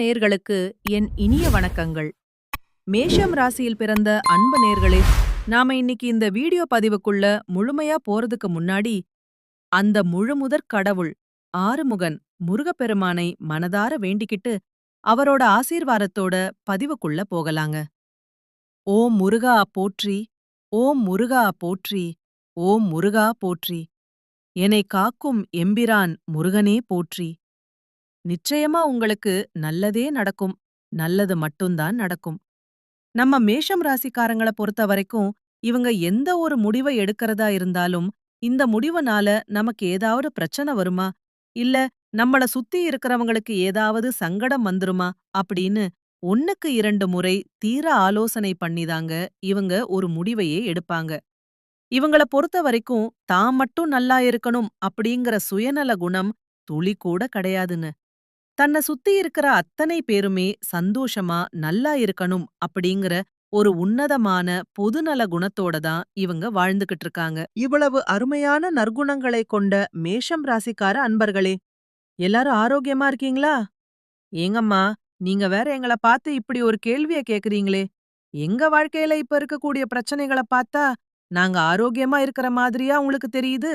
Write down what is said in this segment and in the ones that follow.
நேர்களுக்கு என் இனிய வணக்கங்கள். மேஷம் ராசியில் பிறந்த அன்பு நேர்களே நாம இன்னைக்கு இந்த வீடியோ பதிவுக்குள்ள முழுமையா போறதுக்கு முன்னாடி அந்த முழுமுதற் கடவுள் ஆறுமுகன் முருகப்பெருமானை மனதார வேண்டிக்கிட்டு அவரோட ஆசீர்வாதத்தோட பதிவுக்குள்ள போகலாங்க. ஓம் முருகா போற்றி ஓம் முருகா போற்றி ஓம் முருகா போற்றி என்னை காக்கும் எம்பிரான் முருகனே போற்றி. நிச்சயமா உங்களுக்கு நல்லதே நடக்கும். நல்லது மட்டும்தான் நடக்கும். நம்ம மேஷம் ராசிக்காரங்கள பொறுத்த வரைக்கும் இவங்க எந்த ஒரு முடிவை எடுக்கிறதா இருந்தாலும் இந்த முடிவுனால நமக்கு ஏதாவது பிரச்சனை வருமா? இல்ல நம்மள சுத்தி இருக்கிறவங்களுக்கு ஏதாவது சங்கடம் வந்துருமா? அப்படின்னு ஒன்னுக்கு இரண்டு முறை தீர ஆலோசனை பண்ணிதாங்க இவங்க ஒரு முடிவையே எடுப்பாங்க. இவங்கள பொறுத்த வரைக்கும் தான் மட்டும் நல்லா இருக்கணும் அப்படிங்கிற சுயநல குணம் துளி கூட கிடையாதுன்னு. தன்னை சுத்தி இருக்கிற அத்தனை பேருமே சந்தோஷமா நல்லா இருக்கணும் அப்படிங்கிற ஒரு உன்னதமான பொதுநல குணத்தோட தான் இவங்க வாழ்ந்துகிட்டு இருக்காங்க. இவ்வளவு அருமையான நற்குணங்களை கொண்ட மேஷம் ராசிக்கார அன்பர்களே எல்லாரும் ஆரோக்கியமா இருக்கீங்களா? ஏங்கம்மா நீங்க வேற எங்கள பார்த்து இப்படி ஒரு கேள்விய கேக்குறீங்களே. எங்க வாழ்க்கையில இப்ப இருக்கக்கூடிய பிரச்சனைகளை பார்த்தா நாங்க ஆரோக்கியமா இருக்கிற மாதிரியா உங்களுக்கு தெரியுது?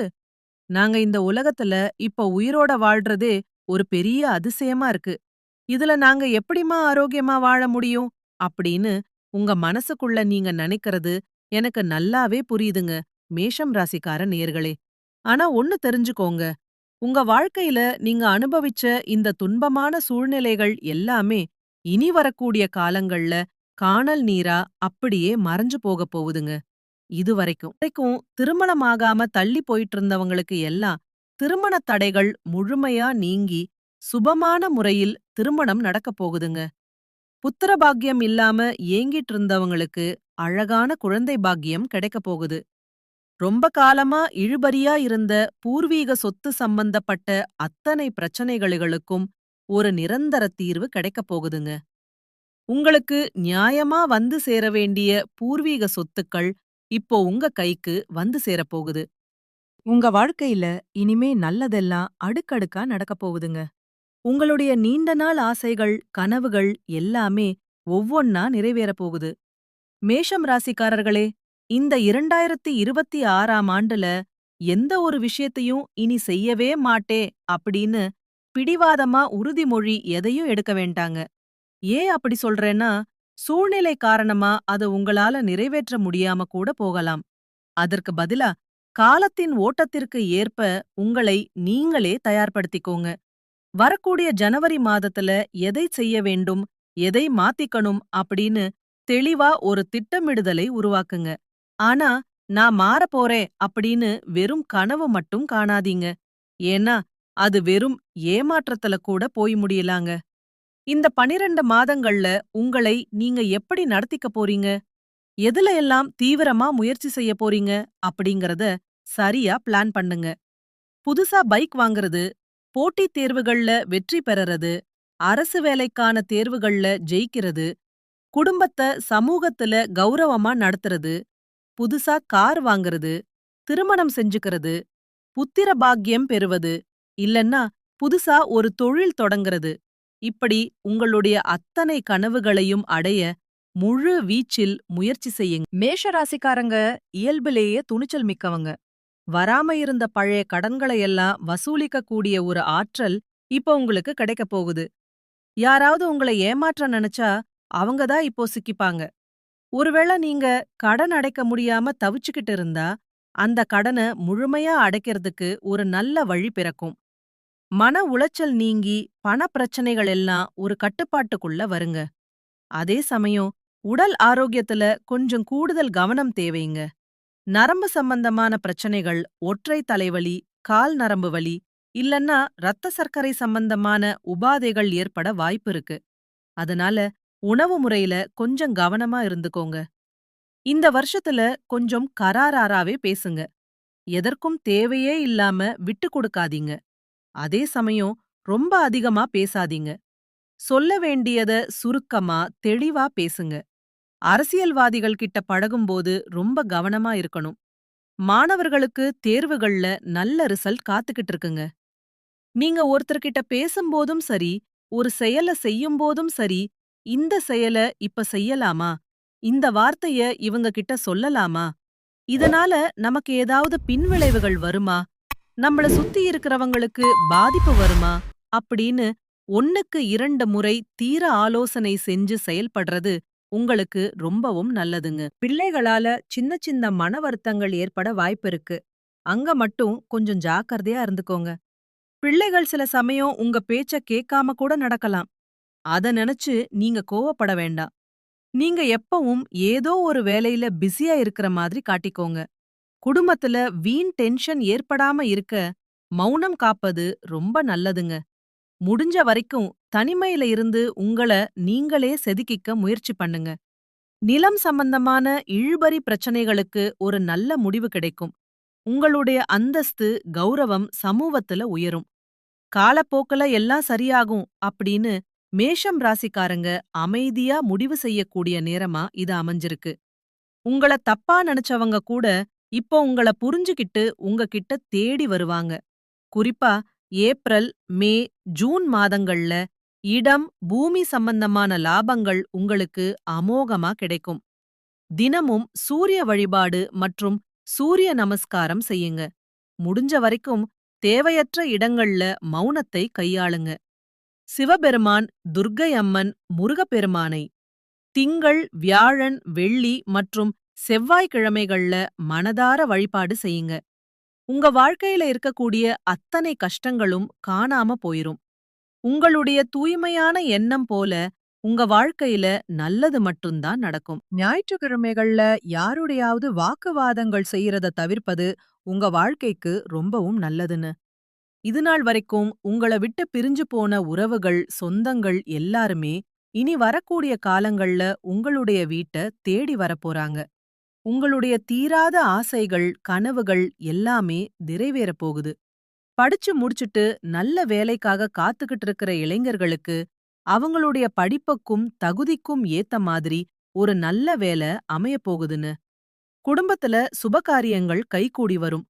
நாங்க இந்த உலகத்துல இப்ப உயிரோட வாழ்றதே ஒரு பெரிய அதிசயமா இருக்கு. இதுல நாங்க எப்படிம்மா ஆரோக்கியமா வாழ முடியும்? அப்படின்னு உங்க மனசுக்குள்ள நீங்க நினைக்கிறது எனக்கு நல்லாவே புரியுதுங்க. மேஷம் ராசிக்கார நேர்களே ஆனா ஒன்னு தெரிஞ்சுக்கோங்க. உங்க வாழ்க்கையில நீங்க அனுபவிச்ச இந்த துன்பமான சூழ்நிலைகள் எல்லாமே இனி வரக்கூடிய காலங்கள்ல காணல் நீரா அப்படியே மறைஞ்சு போக போகுதுங்க. இதுவரைக்கும் வரைக்கும். திருமணமாகாம தள்ளி போயிட்டு இருந்தவங்களுக்கு எல்லாம் திருமண தடைகள் முழுமையா நீங்கி சுபமான முறையில் திருமணம் நடக்கப் போகுதுங்க. புத்திர பாக்கியம் இல்லாம ஏங்கிட்டு இருந்தவங்களுக்கு அழகான குழந்தை பாக்கியம் கிடைக்கப் போகுது. ரொம்ப காலமா இழுபறியா இருந்த பூர்வீக சொத்து சம்பந்தப்பட்ட அத்தனை பிரச்சனைகளுக்கும் ஒரு நிரந்தர தீர்வு கிடைக்கப் போகுதுங்க. உங்களுக்கு நியாயமா வந்து சேர வேண்டிய பூர்வீக சொத்துக்கள் இப்போ உங்க கைக்கு வந்து சேரப்போகுது உங்க வாழ்க்கையில இனிமே நல்லதெல்லாம் அடுக்கடுக்கா நடக்கப் போகுதுங்க. உங்களுடைய நீண்ட நாள் ஆசைகள் கனவுகள் எல்லாமே ஒவ்வொன்னா நிறைவேறப் போகுது. மேஷம் ராசிக்காரர்களே இந்த இரண்டாயிரத்தி இருபத்தி ஆறாம் ஆண்டுல எந்த ஒரு விஷயத்தையும் இனி செய்யவே மாட்டே அப்படின்னு பிடிவாதமா உறுதிமொழி எதையும் எடுக்க வேண்டாங்க. ஏன் அப்படி சொல்றேன்னா சூழ்நிலை காரணமா அதை உங்களால நிறைவேற்ற முடியாம கூட போகலாம். அதற்கு பதிலா காலத்தின் ஓட்டத்திற்கு ஏற்ப உங்களை நீங்களே தயார்படுத்திக்கோங்க. வரக்கூடிய ஜனவரி மாதத்துல எதை செய்ய வேண்டும் எதை மாத்திக்கணும் அப்படின்னு தெளிவா ஒரு திட்டமிடுதலை உருவாக்குங்க. ஆனா நான் மாறப்போறேன் அப்படின்னு வெறும் கனவு மட்டும் காணாதீங்க. ஏன்னா அது வெறும் ஏமாற்றத்துல கூட போய் முடியலாங்க. இந்த பனிரெண்டு மாதங்கள்ல உங்களை நீங்க எப்படி நடத்திக்க போறீங்க? எதுல எல்லாம் தீவிரமா முயற்சி செய்ய போறீங்க? அப்படிங்கறத சரியா பிளான் பண்ணுங்க. புதுசா பைக் வாங்குறது போட்டித் தேர்வுகள்ல வெற்றி பெறறது அரசு வேலைக்கான தேர்வுகள்ல ஜெயிக்கிறது குடும்பத்த சமூகத்துல கௌரவமா நடத்துறது புதுசா கார் வாங்குறது திருமணம் செஞ்சுக்கிறது புத்திர பாக்கியம் பெறுவது இல்லன்னா புதுசா ஒரு தொழில் தொடங்குறது. இப்படி உங்களுடைய அத்தனை கனவுகளையும் அடைய முழு வீச்சில் முயற்சி செய்யுங்க. மேஷ ராசிக்காரங்க இயல்பிலேயே துணிச்சல் மிக்கவங்க. வராம இருந்த பழைய கடன்களையெல்லாம் வசூலிக்க கூடிய ஒரு ஆற்றல் இப்போ உங்களுக்கு கிடைக்க போகுது. யாராவது உங்களை ஏமாற்ற நினைச்சா அவங்க தான் இப்போ சிக்கிப்பாங்க. ஒருவேளை நீங்க கடன் அடைக்க முடியாம தவிச்சுக்கிட்டு இருந்தா அந்த கடனை முழுமையா அடைக்கிறதுக்கு ஒரு நல்ல வழி பிறக்கும். மன உளைச்சல் நீங்கி பண பிரச்சனைகள் எல்லாம் ஒரு கட்டுப்பாட்டுக்குள்ள வருங்க. அதே சமயம் உடல் ஆரோக்கியத்துல கொஞ்சம் கூடுதல் கவனம் தேவைங்க. நரம்பு சம்பந்தமான பிரச்சனைகள் ஒற்றை தலைவலி கால் நரம்பு வலி இல்லன்னா ரத்த சர்க்கரை சம்பந்தமான உபாதைகள் ஏற்பட வாய்ப்பு இருக்கு. அதனால உணவு முறையில கொஞ்சம் கவனமா இருந்துக்கோங்க. இந்த வருஷத்துல கொஞ்சம் கராராராவே பேசுங்க. எதற்கும் தேவையே இல்லாம விட்டு கொடுக்காதீங்க. அதே சமயம் ரொம்ப அதிகமா பேசாதீங்க. சொல்ல வேண்டியத சுருக்கமா தெளிவா பேசுங்க. அரசியல்வாதிகள் கிட்ட பழகும்போது ரொம்ப கவனமா இருக்கணும். மாணவர்களுக்கு தேர்வுகள்ல நல்ல ரிசல்ட் காத்துக்கிட்டு இருக்குங்க. நீங்க ஒருத்தர்கிட்ட பேசும்போதும் சரி ஒரு செயல செய்யும்போதும் சரி இந்த செயல இப்ப செய்யலாமா? இந்த வார்த்தைய இவங்க கிட்ட சொல்லலாமா? இதனால நமக்கு ஏதாவது பின்விளைவுகள் வருமா? நம்மள சுத்தி இருக்கிறவங்களுக்கு பாதிப்பு வருமா? அப்படின்னு ஒண்ணுக்கு இரண்டு முறை தீர ஆலோசனை செஞ்சு செயல்படுறது உங்களுக்கு ரொம்பவும் நல்லதுங்க. பிள்ளைகளால சின்ன சின்ன மன வருத்தங்கள் ஏற்பட வாய்ப்பிருக்கு அங்க மட்டும் கொஞ்சம் ஜாக்கிரதையா இருந்துக்கோங்க. பிள்ளைகள் சில சமயம் உங்க பேச்ச கேட்காம கூட நடக்கலாம். அத நினைச்சு நீங்க கோவப்பட வேண்டாம். நீங்க எப்பவும் ஏதோ ஒரு வேலையில பிஸியா இருக்கிற மாதிரி காட்டிக்கோங்க. குடும்பத்துல வீண் டென்ஷன் ஏற்படாம இருக்க மௌனம் காப்பது ரொம்ப நல்லதுங்க. முடிஞ்ச வரைக்கும் தனிமையில இருந்து உங்கள நீங்களே செதுக்கிக்க முயற்சி பண்ணுங்க. நிலம் சம்பந்தமான இழுபறி பிரச்சனைகளுக்கு ஒரு நல்ல முடிவு கிடைக்கும். உங்களுடைய அந்தஸ்து கௌரவம் சமூகத்துல உயரும். காலப்போக்குல எல்லாம் சரியாகும் அப்படின்னு மேஷம் ராசிக்காரங்க அமைதியா முடிவு செய்யக்கூடிய நேரமா இது அமைஞ்சிருக்கு. உங்கள தப்பா நினைச்சவங்க கூட இப்போ உங்கள புரிஞ்சுகிட்டு உங்ககிட்ட தேடி வருவாங்க. குறிப்பா ஏப்ரல் மே ஜூன் மாதங்கள்ல இடம் பூமி சம்பந்தமான லாபங்கள் உங்களுக்கு அமோகமா கிடைக்கும். தினமும் சூரிய வழிபாடு மற்றும் சூரிய நமஸ்காரம் செய்யுங்க. முடிஞ்ச வரைக்கும் தேவையற்ற இடங்கள்ல மௌனத்தை கையாளுங்க. சிவபெருமான் துர்க்கை அம்மன் முருகப்பெருமானை. திங்கள் வியாழன் வெள்ளி மற்றும் செவ்வாய்க்கிழமைகள்ல மனதார வழிபாடு செய்யுங்க. உங்க வாழ்க்கையில இருக்கக்கூடிய அத்தனை கஷ்டங்களும் காணாம போயிரும். உங்களுடைய தூய்மையான எண்ணம் போல உங்க வாழ்க்கையில நல்லது மட்டும்தான் நடக்கும். ஞாயிற்றுக்கிழமைகள்ல யாருடையாவது வாக்குவாதங்கள் செய்யறத தவிர்ப்பது உங்க வாழ்க்கைக்கு ரொம்பவும் நல்லதுன்னு. இதுநாள் வரைக்கும் உங்கள விட்டு பிரிஞ்சு போன உறவுகள் சொந்தங்கள் எல்லாருமே இனி வரக்கூடிய காலங்கள்ல உங்களுடைய வீட்ட தேடி வரப்போறாங்க. உங்களுடைய தீராத ஆசைகள் கனவுகள் எல்லாமே நிறைவேறப் போகுது. படிச்சு முடிச்சுட்டு நல்ல வேலைக்காக காத்துக்கிட்டு இருக்கிற இளைஞர்களுக்கு அவங்களுடைய படிப்புக்கும் தகுதிக்கும் ஏத்த மாதிரி ஒரு நல்ல வேலை அமையப் போகுதுன்னு. குடும்பத்துல சுபகாரியங்கள் கைகூடி வரும்.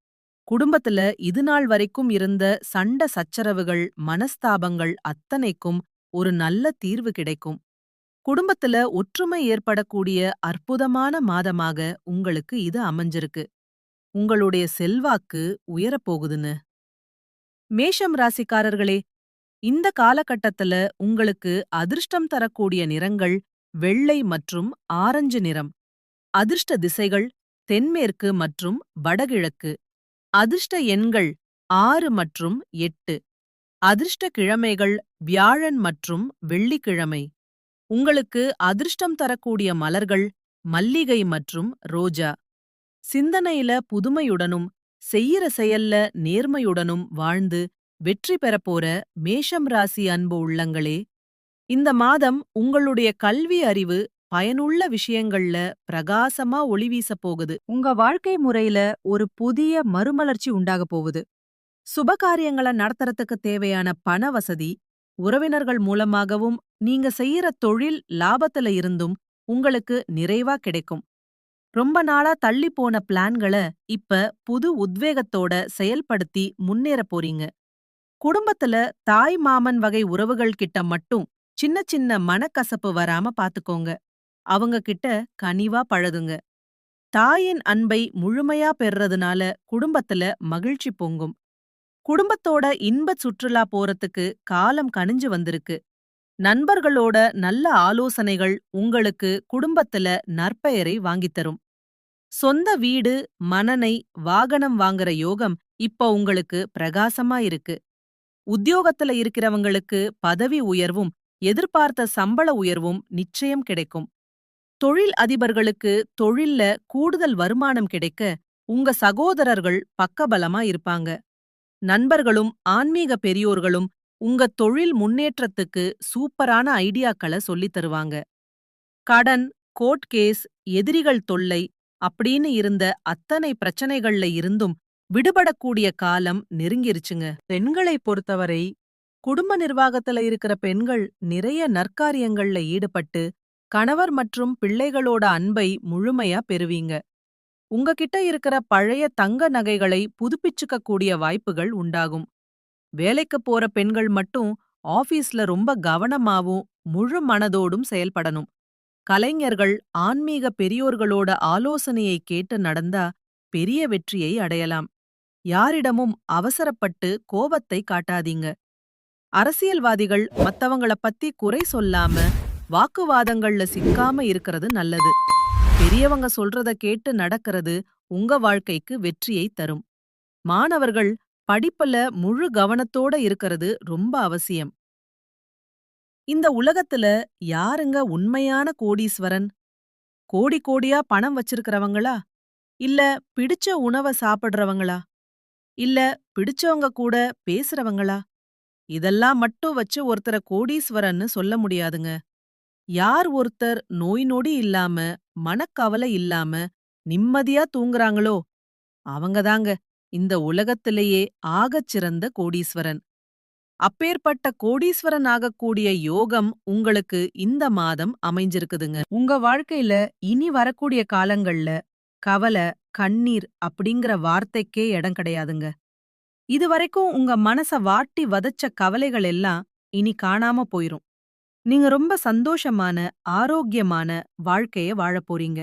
குடும்பத்துல இதுநாள் வரைக்கும் இருந்த சண்ட சச்சரவுகள் மனஸ்தாபங்கள் அத்தனைக்கும் ஒரு நல்ல தீர்வு கிடைக்கும். குடும்பத்துல ஒற்றுமை ஏற்படக்கூடிய அற்புதமான மாதமாக உங்களுக்கு இது அமைஞ்சிருக்கு. உங்களுடைய செல்வாக்கு உயரப்போகுதுன்னு. மேஷம் ராசிக்காரர்களே இந்த காலகட்டத்துல உங்களுக்கு அதிர்ஷ்டம் தரக்கூடிய நிறங்கள் வெள்ளை மற்றும் ஆரஞ்சு நிறம். அதிர்ஷ்ட திசைகள் தென்மேற்கு மற்றும் வடகிழக்கு. அதிர்ஷ்ட எண்கள் ஆறு மற்றும் எட்டு. அதிர்ஷ்ட கிழமைகள் வியாழன் மற்றும் வெள்ளிக்கிழமை. உங்களுக்கு அதிர்ஷ்டம் தரக்கூடிய மலர்கள் மல்லிகை மற்றும் ரோஜா. சிந்தனையில புதுமையுடனும் செய்யிற செயல்ல நேர்மையுடனும் வாழ்ந்து வெற்றி பெறப்போற மேஷம் ராசி அன்பு உள்ளங்களே இந்த மாதம் உங்களுடைய கல்வி அறிவு பயனுள்ள விஷயங்கள்ல பிரகாசமா ஒளி வீசப் போகுது. உங்க வாழ்க்கை முறையில ஒரு புதிய மறுமலர்ச்சி உண்டாக போகுது. சுபகாரியங்களை நடத்துறதுக்கு தேவையான பண வசதி உறவினர்கள் மூலமாகவும் நீங்க செய்யற தொழில் லாபத்துல இருந்தும் உங்களுக்கு நிறைவா கிடைக்கும். ரொம்ப நாளா தள்ளி போன பிளான்களை இப்ப புது உத்வேகத்தோட செயல்படுத்தி முன்னேற போறீங்க. குடும்பத்துல தாய் மாமன் வகை உறவுகள் கிட்ட மட்டும் சின்ன சின்ன மனக்கசப்பு வராம பாத்துக்கோங்க. அவங்க கிட்ட கனிவா பழகுங்க. தாயின் அன்பை முழுமையா பெறறதுனால குடும்பத்துல மகிழ்ச்சி பொங்கும். குடும்பத்தோட இன்ப சுற்றுலா போறதுக்கு காலம் கனிஞ்சு வந்திருக்கு. நண்பர்களோட நல்ல ஆலோசனைகள் உங்களுக்கு குடும்பத்துல நற்பெயரை வாங்கித்தரும் சொந்த வீடு மனனை வாகனம் வாங்குற யோகம் இப்ப உங்களுக்கு பிரகாசமா இருக்கு. உத்தியோகத்துல இருக்கிறவங்களுக்கு பதவி உயர்வும் எதிர்பார்த்த சம்பள உயர்வும் நிச்சயம் கிடைக்கும். தொழில் அதிபர்களுக்கு தொழில்ல கூடுதல் வருமானம் கிடைக்க உங்க சகோதரர்கள் பக்கபலமா இருப்பாங்க. நண்பர்களும் ஆன்மீக பெரியோர்களும் உங்க தொழில் முன்னேற்றத்துக்கு சூப்பரான ஐடியாக்களை சொல்லித் தருவாங்க. கடன் கோர்ட் கேஸ் எதிரிகள் தொல்லை அப்படின்னு இருந்த அத்தனை பிரச்சனைகள்ல இருந்தும் விடுபடக்கூடிய காலம் நெருங்கிருச்சுங்க. பெண்களை பொறுத்தவரை குடும்ப நிர்வாகத்துல இருக்கிற பெண்கள் நிறைய நற்காரியங்கள்ல ஈடுபட்டு கணவர் மற்றும் பிள்ளைகளோட அன்பை முழுமையா பெறுவீங்க. உங்ககிட்ட இருக்கிற பழைய தங்க நகைகளை புதுப்பிச்சுக்க கூடிய வாய்ப்புகள் உண்டாகும். வேலைக்கு போற பெண்கள் மட்டும் ஆபீஸ்ல ரொம்ப கவனமாவும் முழு மனதோடும் செயல்படணும். கலைஞர்கள் ஆன்மீக பெரியோர்களோட ஆலோசனையை கேட்டு நடந்தா பெரிய வெற்றியை அடையலாம். யாரிடமும் அவசரப்பட்டு கோபத்தை காட்டாதீங்க. அரசியல்வாதிகள் மத்தவங்கள பத்தி குறை சொல்லாம வாக்குவாதங்கள்ல சிக்காம இருக்கிறது நல்லது. பெரியவங்க சொல்றத கேட்டு நடக்கிறது உங்க வாழ்க்கைக்கு வெற்றியை தரும். மாணவர்கள் படிப்புல முழு கவனத்தோட இருக்கிறது ரொம்ப அவசியம். இந்த உலகத்துல யாருங்க உண்மையான கோடீஸ்வரன்? கோடி கோடியா பணம் வச்சிருக்கிறவங்களா? இல்ல பிடிச்ச உணவ சாப்பிடுறவங்களா? இல்ல பிடிச்சவங்க கூட பேசுறவங்களா? இதெல்லாம் மட்டும் வச்சு ஒருத்தர கோடீஸ்வரன்னு சொல்ல முடியாதுங்க. யார் ஒருத்தர் நோய் நொடி இல்லாம மனக்கவலை இல்லாம நிம்மதியா தூங்குறாங்களோ? அவங்கதாங்க. இந்த உலகத்திலேயே ஆகச் சிறந்த கோடீஸ்வரன். அப்பேற்பட்ட கோடீஸ்வரன் ஆகக்கூடிய யோகம் உங்களுக்கு இந்த மாதம் அமைஞ்சிருக்குதுங்க. உங்க வாழ்க்கையில இனி வரக்கூடிய காலங்கள்ல கவலை கண்ணீர் அப்படிங்கிற வார்த்தைக்கே இடம் கிடையாதுங்க. இதுவரைக்கும் உங்க மனச வாட்டி வதச்ச கவலைகள் எல்லாம் இனி காணாம போயிரும். நீங்க ரொம்ப சந்தோஷமான ஆரோக்கியமான வாழ்க்கைய வாழப் போறீங்க.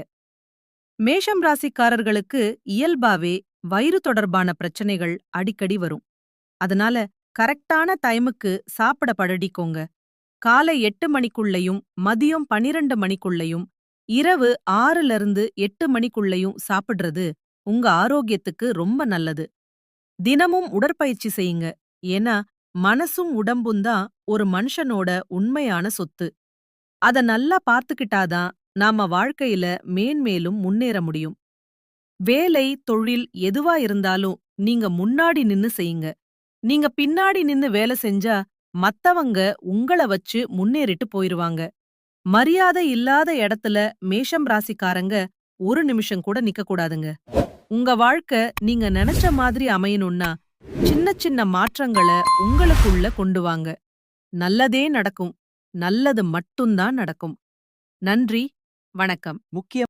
மேஷம் ராசிக்காரர்களுக்கு இயல்பாவே வயிறு தொடர்பான பிரச்சனைகள் அடிக்கடி வரும். அதனால கரெக்டான டைமுக்கு சாப்பிட பழடிக்கோங்க காலை எட்டு மணிக்குள்ளயும் மதியம் பனிரெண்டு மணிக்குள்ளயும் இரவு ஆறுல இருந்து எட்டு மணிக்குள்ளயும் சாப்பிடுறது உங்க ஆரோக்கியத்துக்கு ரொம்ப நல்லது. தினமும் உடற்பயிற்சி செய்யுங்க. ஏன்னா மனசும் உடம்பும் தான் ஒரு மனுஷனோட உண்மையான சொத்து. அத நல்லா பார்த்துக்கிட்டாதான் நாம வாழ்க்கையில மேன்மேலும் முன்னேற முடியும். வேலை தொழில் எதுவா இருந்தாலும் நீங்க முன்னாடி நின்னு செய்யுங்க. நீங்க பின்னாடி நின்னு வேலை செஞ்சா மத்தவங்க உங்கள வச்சு முன்னேறிட்டு போயிருவாங்க. மரியாதை இல்லாத இடத்துல மேஷம் ராசிக்காரங்க ஒரு நிமிஷம் கூட நிக்க கூடாதுங்க உங்க வாழ்க்கை நீங்க நினைச்ச மாதிரி அமையணும்னா சின்ன சின்ன மாற்றங்களை உங்களுக்குள்ள கொண்டு வாங்க. நல்லதே நடக்கும். நல்லது மட்டும்தான் நடக்கும். நன்றி. வணக்கம். முக்கிய